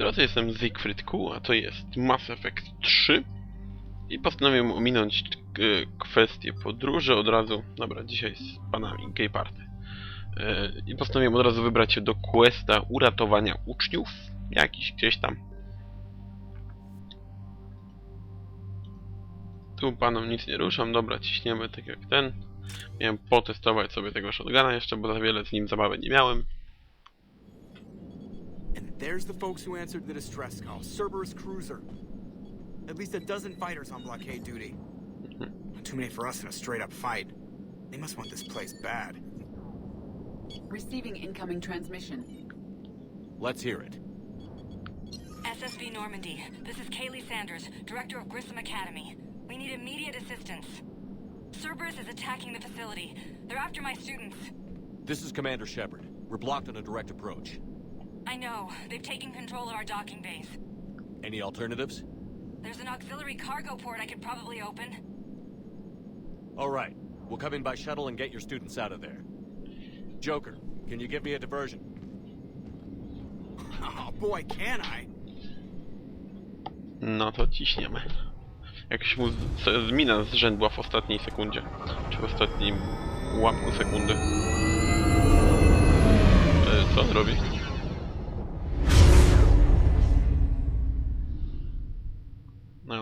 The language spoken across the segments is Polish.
drodzy, jestem Siegfried Q, a to jest Mass Effect 3 i postanowiłem ominąć e, kwestię podróży od razu, dobra, dzisiaj z panami gay party E, i postanowiłem od razu wybrać się do questa uratowania uczniów, jakiś gdzieś tam. Tu panom nic nie ruszam, dobra, ciśniemy tak jak ten. Miałem potestować sobie tego shotguna jeszcze, bo za wiele z nim zabawy nie miałem. And there's the folks who answered the distress call. Cerberus cruiser. At least a dozen fighters on blockade duty. Not too many for us in a straight-up fight. They must want this place bad. Receiving incoming transmission. Let's hear it. SSB Normandy, this is Kaylee Sanders, director of Grissom Academy. We need immediate assistance. Cerberus is attacking the facility. They're after my students. This is Commander Shepard. We're blocked on a direct approach. I know. They've taken control of our docking base. Any alternatives? There's an auxiliary cargo port I could probably open. All right. We'll come in by shuttle and get your students out of there. Joker, can you give me a diversion? Oh boy, can I! No to ciśniemy. Jakaś mu z- z mina zrzędła w ostatniej sekundzie. Czy w ostatnim łapku sekundy. E, Co on robi?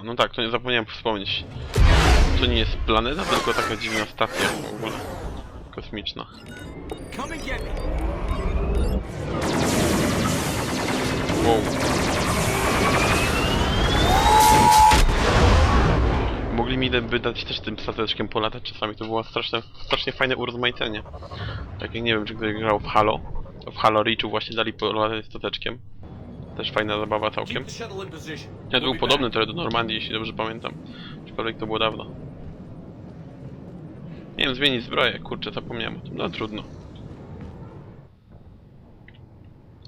No, tak, to nie zapomniałem wspomnieć. To nie jest planeta, tylko taka dziwna stacja w ogóle. Kosmiczna. Wow. Mogli mi by dać też tym stateczkiem polatać czasami, to było straszne, strasznie fajne urozmaicenie. Tak jak nie wiem, czy ktoś grał w Halo. W Halo Reachu właśnie dali polatać stateczkiem. Też fajna zabawa całkiem. Ja był podobny trochę do Normandii, jeśli dobrze pamiętam. Aczkolwiek to było dawno. Nie wiem, zmienić zbroję, kurczę, zapomniałem o tym. No trudno.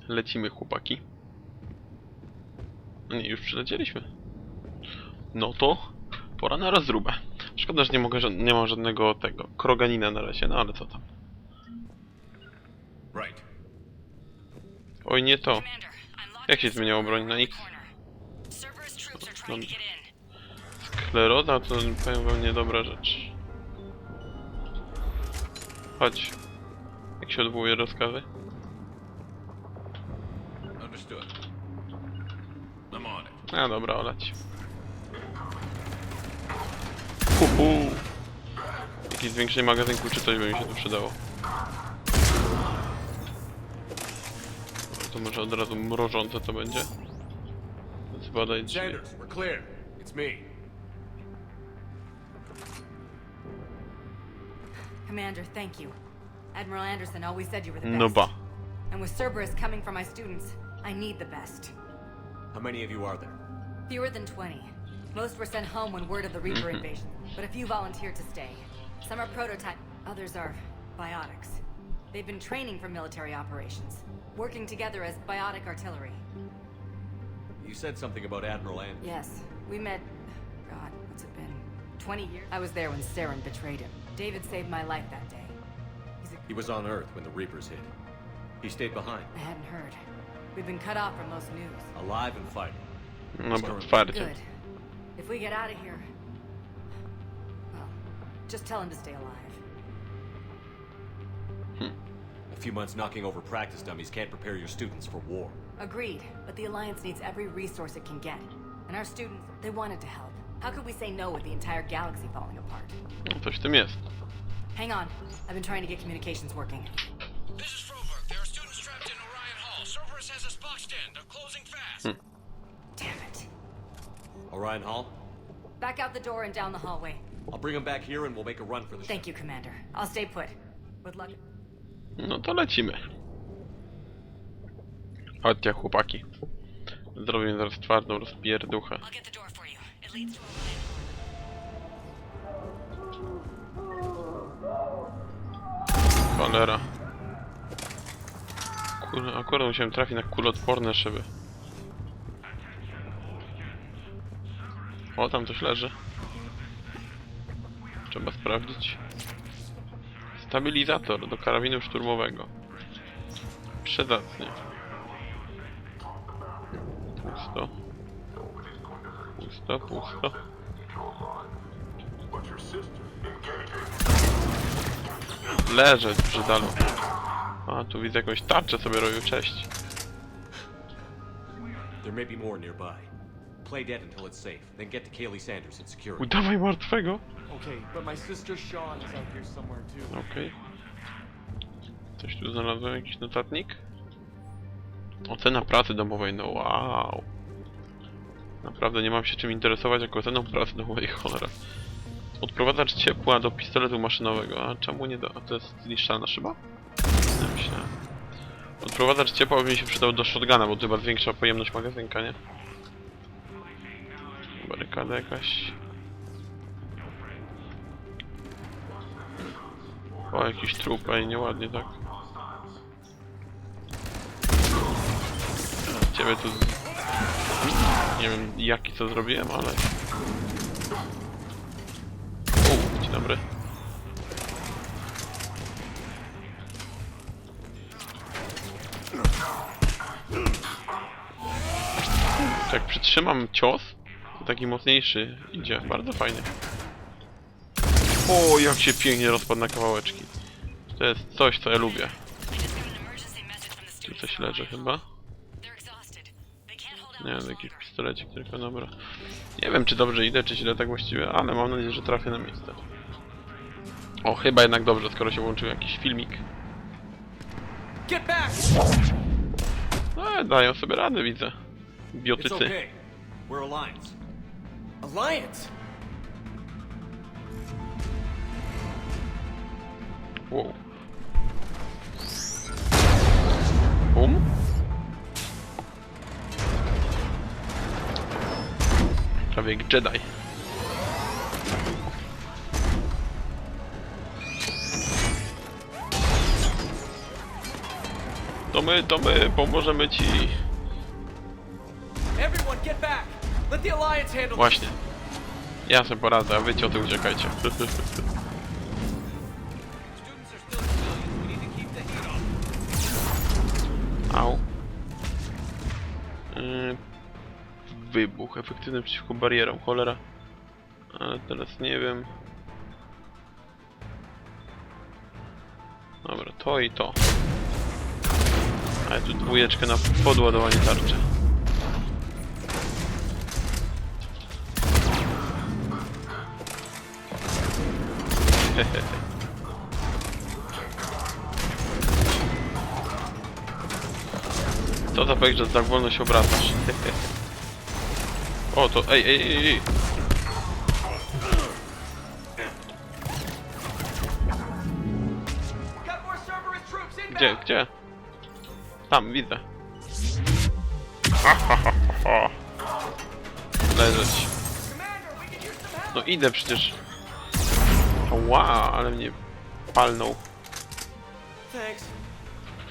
Lecimy, chłopaki. No nie, już przylecieliśmy. No to pora na rozróbę. Szkoda, że nie, mogę, nie mam żadnego tego kroganina na razie, no ale co tam. Right. Oj, nie to. Jak się zmieniało broń na X? are trying to powiem wam niedobra rzecz. Chodź. Jak się odwołuje rozkazy? A dobra, olać. Huhu. Jakieś zwiększenie magazynku czy coś by mi się tu przydało. To może od razu mrożące to będzie. Zbadaj drzwi. Sanders, we're clear. It's me. Commander, thank you. Admiral Anderson always said you were the best. No ba. And with Cerberus coming for my students, I need the best. How many of you are there? Fewer than 20. Most were sent home when word of the Reaper invasion, but a few volunteered to stay. Some are prototype, others are biotics. They've been training for military operations, working together as biotic artillery. You said something about Admiral Anderson. Yes, we met. God, what's it been? 20 years? I was there when Saren betrayed him. David saved my life that day. He's a. He was on Earth when the Reapers hit. He stayed behind, I hadn't heard. We've been cut off from most news. alive and fighting. No bo twardy. Good. If we get out of here. Well, just tell him to stay alive. A few months knocking over practice dummies can't prepare your students for war. Agreed, but the Alliance needs every resource it can get. And our students, they wanted to help. How could we say no with the entire galaxy falling apart? No, coś w tym jest. Hang on, I've been trying to get communications working. This is Froberg. There are students trapped in Orion Hall. Cerberus has us boxed in. They're closing fast. Damn it. Orion Hall? Back out the door and down the hallway. I'll bring them back here and we'll make a run for the Thank you, Commander. I'll stay put. With luck. No to lecimy. Chodźcie chłopaki. Zrobię zaraz twardą rozpierduchę. Cholera. Kur... Akurat musiałem trafić na kuloodporne szyby. O, tam coś leży. Trzeba sprawdzić. Stabilizator do karabinu szturmowego. Przydatny. Pusto. Pusto, pusto. Leżeć, przy brzydalu. A, tu widzę jakąś tarczę sobie robił, cześć. There may be more nearby. Play dead until it's safe, then get to Kaylee Sanders and secure it. Udawaj martwego. Okay, but my sister Sean is out here somewhere too. Okej. Coś tu znalazłem, jakiś notatnik? Ocena pracy domowej, no wow. Naprawdę nie mam się czym interesować jako oceną pracy domowej, cholera. Odprowadzacz ciepła do pistoletu maszynowego, a czemu nie do... A to jest zniszczalna szyba? Nie myślałem. Odprowadzacz ciepła by mi się przydał do shotguna, bo to chyba zwiększa pojemność magazynka, nie? Barykada jakaś... O, jakiś trup, ej, nieładnie tak. A, Ciebie tu... Nie wiem jaki co zrobiłem, ale... U, dzień dobry. Jak przytrzymam cios, taki mocniejszy idzie, bardzo fajnie. O, jak się pięknie rozpadł na kawałeczki. To jest coś, co ja lubię. Tu coś leży chyba. Nie wiem, jakiś pistolecik tylko, dobra. Nie wiem, czy dobrze idę, czy źle tak właściwie, ale mam nadzieję, że trafię na miejsce. O, chyba jednak dobrze, skoro się włączył jakiś filmik. No, dają sobie radę, widzę. It's Biotycy. Alliance! Wow. Bum. Prawie jak Jedi. To my, to my, pomożemy ci. Właśnie. Ja sobie poradzę, a wy cioty uciekajcie. Au. Yy, wybuch efektywny przeciwko barierom, cholera. Ale teraz nie wiem. Dobra, to i to. Ale tu dwójeczkę na podładowanie tarczy. Co za fakt, że tak wolno się obracasz. o, to ej, ej, ej, ej. Gdzie, gdzie? Tam, widzę. Leżeć. No idę przecież. Ła, ale mnie palnął. Thanks.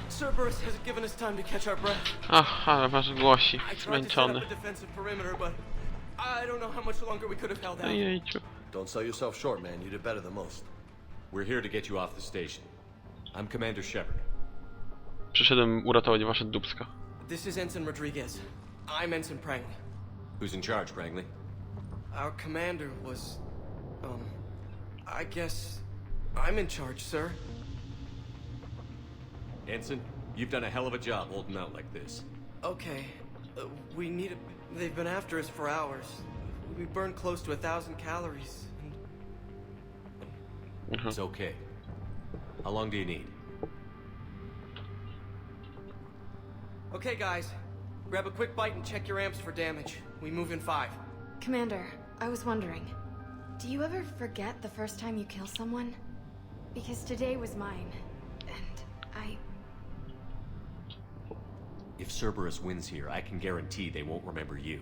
Cerberus hasn't given us time to catch our breath. Ach, ale masz głosi. I tried to set Zmęczony. up a defensive perimeter, but I don't know how much longer we could have held out. Ojejciu. Don't sell yourself short, man. You did better than most. We're here to get you off the station. I'm Commander Shepard. Przyszedłem uratować wasze dubska. This is Ensign Rodriguez. I'm Ensign Prangley. Who's in charge, Prangley? Our commander was, um, I guess I'm in charge, sir. Ensign, you've done a hell of a job holding out like this. Okay, uh, we need a. They've been after us for hours. We burned close to a thousand calories. And It's okay. How long do you need? okay, guys, grab a quick bite and check your amps for damage. We move in five. Commander, I was wondering, do you ever forget the first time you kill someone? Because today was mine, and I. If Cerberus wins here, I can guarantee they won't remember you.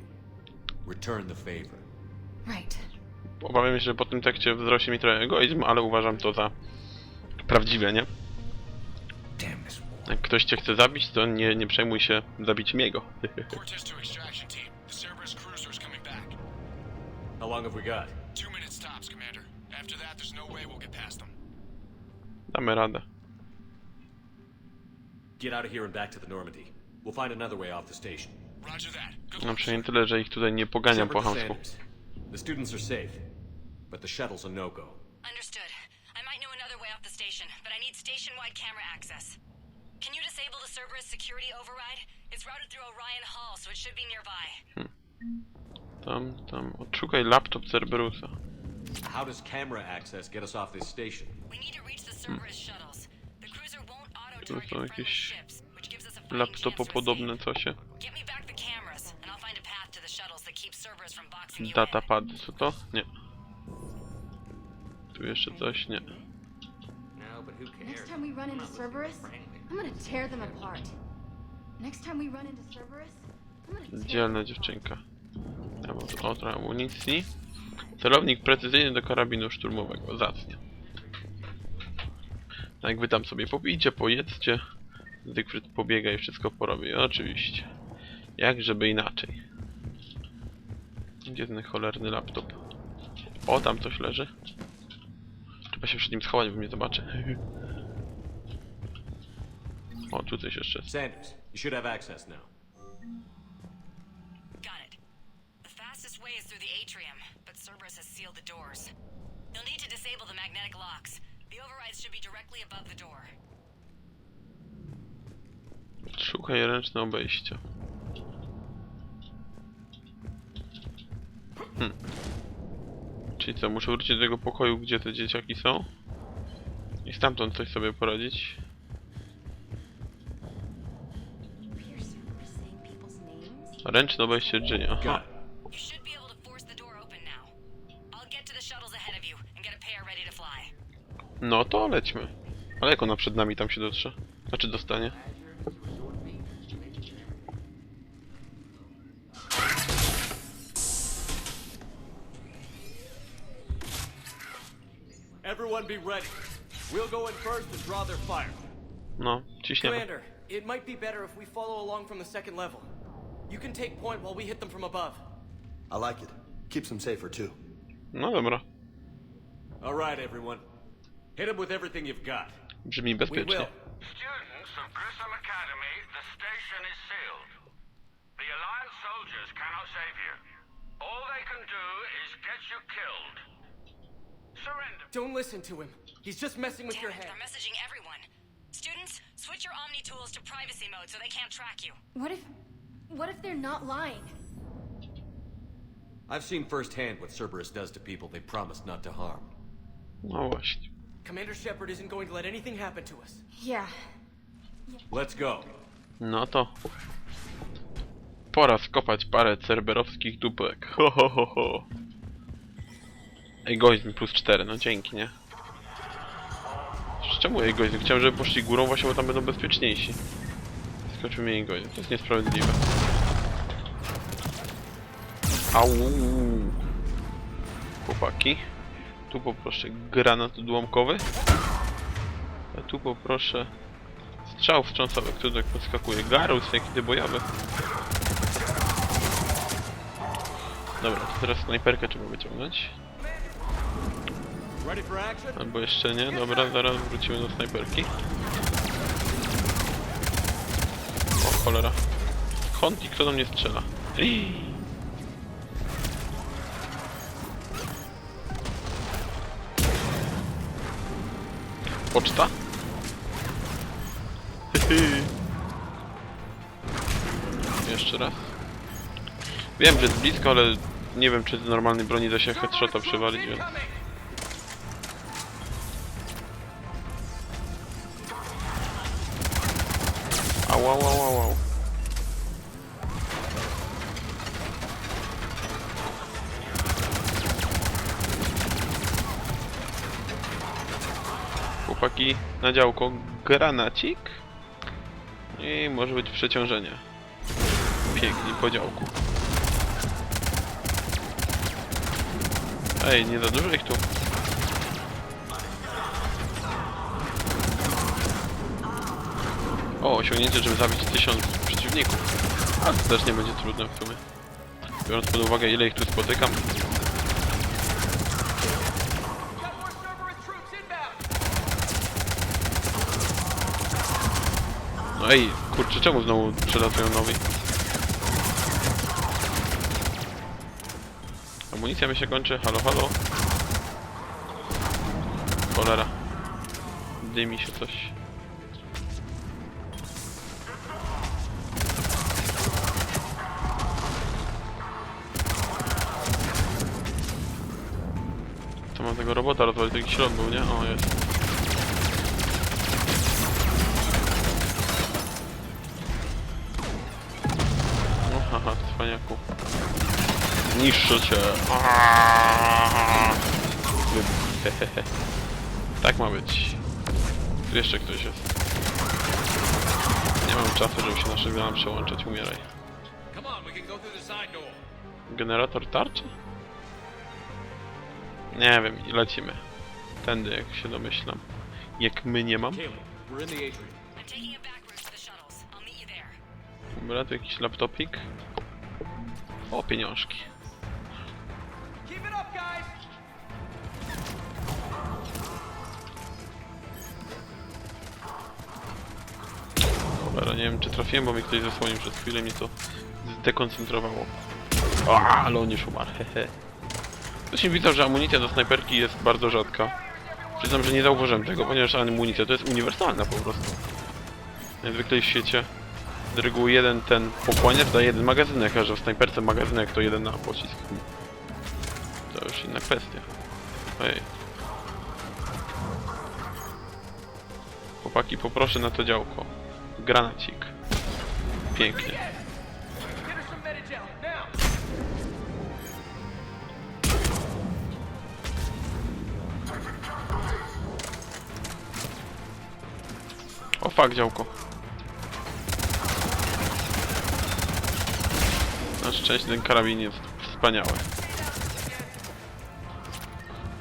Return the favor. Right. Obawiam się, że po tym tekście wzrośnie mi trochę egoizm, ale uważam to za prawdziwe, nie? Damn this war. Jak ktoś cię chce zabić, to nie, nie przejmuj się zabiciem jego. Cortez to extraction team. The Cerberus cruiser's coming back. How long have we got? Two minutes tops, Commander. After that, there's no way we'll get past them. Damy radę. Get out of here and back to the Normandy. We'll find another way off the station. Roger that. Good No luck, przynajmniej sir. tyle, że ich tutaj nie poganiam Shepard po to chamsku. Sanders. The students are safe, but the shuttle's a no-go. Understood. I might know another way off the station, but I need station-wide camera access. Can you disable the Cerberus security override? It's routed through Orion Hall, so it should be nearby. Hmm. Tam, tam. Odszukaj laptop Cerberusa. How does camera access get us off this station? We need to reach the Cerberus shuttles. The cruiser won't auto-target To friendly jakieś ships, which gives us a fighting chance to laptopopodobne escape. cosie. Get me back the cameras, and I'll find a path to the shuttles that keep Cerberus from boxing you in. Datapad, co to? Nie. Tu jeszcze coś? Nie. No, but who cares? Next time we run into Cerberus, I'm gonna tear them apart. Next time we run into Cerberus, I'm gonna tear Dzielna them dziewczynka. Ja mam tu otra amunicji. Celownik precyzyjny do karabinu szturmowego. Zacnie. A jak wy tam sobie popijcie, pojedzcie. Zygfryd pobiega i wszystko porobi. Oczywiście. Jak żeby inaczej. Gdzie ten cholerny laptop? O, tam coś leży. Trzeba się przed nim schować, bo mnie zobaczy. O, tu coś jeszcze jest. Sanders, you should have access now. Cerberus has sealed the doors. You'll need to disable the magnetic locks. The overrides should be directly above the door. Szukaj ręczne obejścia. Hmm. Czyli co, muszę wrócić do tego pokoju, gdzie te dzieciaki są? I stamtąd coś sobie poradzić? Ręczne obejście Jenny, aha. No to lećmy. Ale jak ona przed nami tam się dotrze? Znaczy dostanie? Everyone be ready. We'll go in first and draw their fire. No, ciśniemy. Commander, it might be better if we follow along from the second level. You can take point while we hit them from above. I like it. Keeps them safer, too. No dobra. All right, everyone. Hit him with everything you've got. Brzmi We bezpiecznie. will. Students of Grissom Academy, the station is sealed. The Alliance soldiers cannot save you. All they can do is get you killed. Surrender. Don't listen to him. He's just messing with Damn your it, head. they're messaging everyone. Students, switch your Omni tools to privacy mode so they can't track you. What if. What if they're not lying? I've seen firsthand what Cerberus does to people they promised not to harm. No właśnie. Commander Shepard isn't going to let anything happen to us. Yeah. Let's go. No to... Pora skopać parę cerberowskich dupek. Ho, ho, ho, ho. Egoizm plus 4, no dzięki, nie? Czemu egoizm? Chciałem, żeby poszli górą właśnie, bo tam będą bezpieczniejsi. Skoczył mnie egoizm. To jest niesprawiedliwe. Au. Chłopaki. Tu poproszę granat odłamkowy. A tu poproszę strzał wstrząsowy, który tak podskakuje. Garus, jaki ty bojowy. Dobra, to teraz snajperkę trzeba wyciągnąć. Albo jeszcze nie. Dobra, zaraz wrócimy do snajperki. O cholera. Honti, kto do mnie strzela? Ej. Poczta? Jeszcze raz. Wiem, że jest blisko, ale nie wiem, czy z normalnej broni da się headshota przywalić, więc... Au, au, au, au. Na działko granacik i może być przeciążenie. Pięknie po działku. Ej, nie za dużo ich tu. O, osiągnięcie, żeby zabić tysiąc przeciwników. A to też nie będzie trudne w sumie. Biorąc pod uwagę ile ich tu spotykam. Ej, kurczę, czemu znowu przelatują nowi? Amunicja mi się kończy, halo, halo. Cholera. Dymi się coś. To mam tego robota rozwalić, jakiś ślad był, nie? O, jest. Niszczę cię. Tak ma być. Tu jeszcze ktoś jest. Nie mam czasu, żeby się na szybko przełączać. Umieraj. Generator tarczy? Nie wiem, lecimy. Tędy, jak się domyślam. Jak my nie mam. To. Dobra, tu jakiś laptopik. O, pieniążki. Nie wiem czy trafiłem, bo mi ktoś zasłonił przez chwilę, mi to zdekoncentrowało. O, ale on już umarł, hehe. Właśnie widzę, że amunicja do snajperki jest bardzo rzadka. Przyznam, że nie zauważyłem tego, ponieważ amunicja to jest uniwersalna po prostu. Najzwyklej w świecie z reguły jeden ten pochłaniacz daje jeden magazynek, a że w snajperce magazynek to jeden na pocisk. To już inna kwestia. Ojej. Chłopaki, poproszę na to działko. Granacik. Pięknie. O fakt, działko. Na szczęście ten karabin jest wspaniały.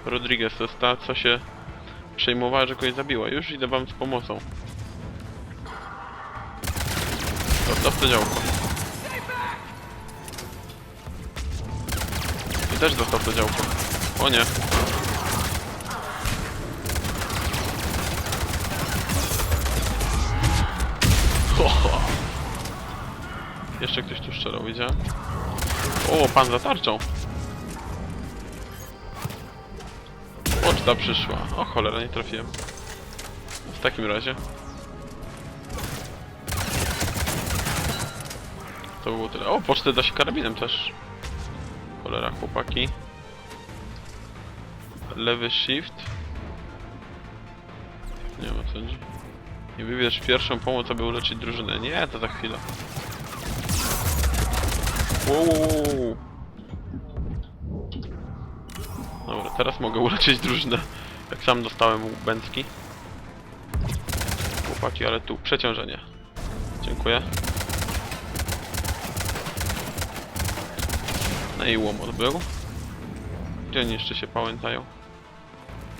Rodriguez ta, co się przejmowała, że kogoś zabiła. Już idę wam z pomocą. Zostaw to działko. I też zostaw to działko. O nie. Ho, ho. Jeszcze ktoś tu strzelał, widziałem? O, pan za tarczą. Poczta przyszła. O cholera, nie trafiłem. W takim razie. To było tyle. O, pocztę da się karabinem też. Cholera, chłopaki. Lewy shift. Nie ma co chodzi. I wybierz pierwszą pomoc, aby uleczyć drużynę. Nie, to za chwilę. Wow. Dobra, teraz mogę uleczyć drużynę. Jak sam dostałem bęcki. Chłopaki, ale tu przeciążenie. Dziękuję. I łomot był. Gdzie oni jeszcze się pałętają?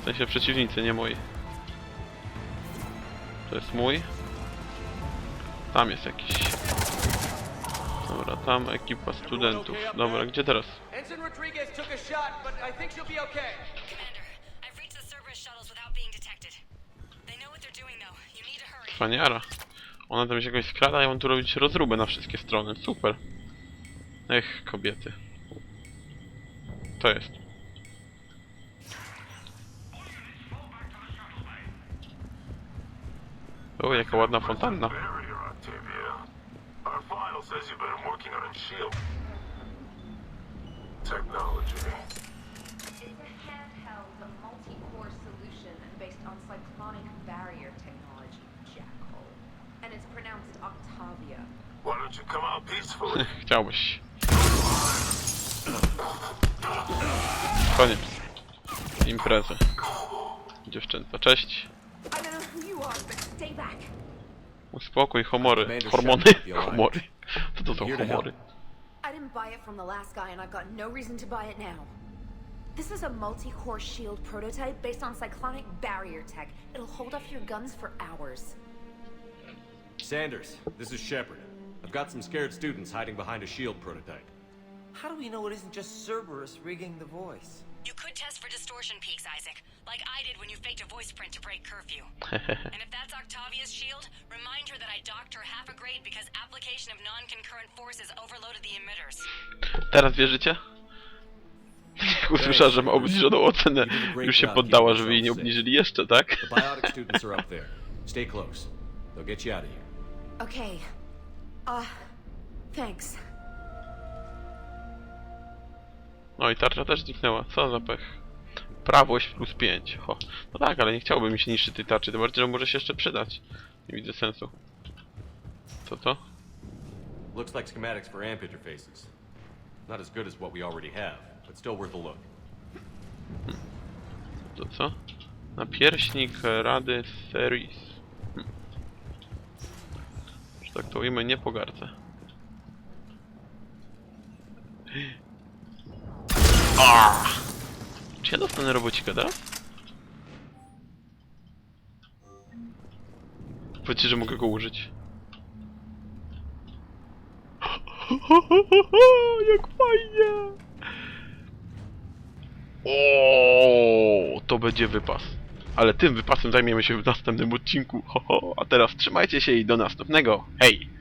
W sensie przeciwnicy, nie moi. To jest mój. Tam jest jakiś. Dobra, tam ekipa studentów. Dobra, gdzie teraz? Faniara. Ona tam się jakoś skrada, ja mam tu robić rozróbę na wszystkie strony. Super. Ech, kobiety. To jest. O, jaka ładna fontanna. Technology. It's a handheld, multi-core solution based on cyclonic barrier technology. And it's pronounced Octavia. Why don't you come out peacefully? Chciałbyś. Koniec. Imprezy. Dziewczęta, cześć. Uspokój, homory. Hormony. Homory. Co to są homory? I didn't buy it from the last guy, and I've got no reason to buy it now. This is a multi-core shield prototype based on cyclonic barrier tech. It'll hold off your guns for hours. Sanders, this is Shepard. I've got some scared students hiding behind a shield prototype. How do we know it isn't just Cerberus rigging the voice? You could test for distortion peaks, Isaac, like I did when you faked a voice print to break curfew. and if that's Octavia's shield, remind her that I docked her half a grade because application of non-concurrent forces overloaded the emitters. Teraz wierzycie? Jak usłyszała, że ma obniżoną ocenę, już się poddała, żeby jej nie obniżyli jeszcze, tak? The biotic students are up there. Stay close. They'll get you out of here. Okay. Uh, thanks. No i tarcza też zniknęła. Co za pech. Prawość plus 5. Ho. No tak, ale nie chciałbym mi się niszczyć tej tarczy, tym bardziej, że może się jeszcze przydać. Nie widzę sensu. Co to? Looks like schematics for amp interfaces. Not as good as what we already have, but still worth a look. To co? Napierśnik Rady Series. Hm. Że tak to ujmę, nie pogardzę. A! Czy ja dostanę robocika teraz? Powiedzcie, że mogę go użyć. Jak fajnie! O, to będzie wypas. Ale tym wypasem zajmiemy się w następnym odcinku. Ho, ho. A teraz trzymajcie się i do następnego. Hej!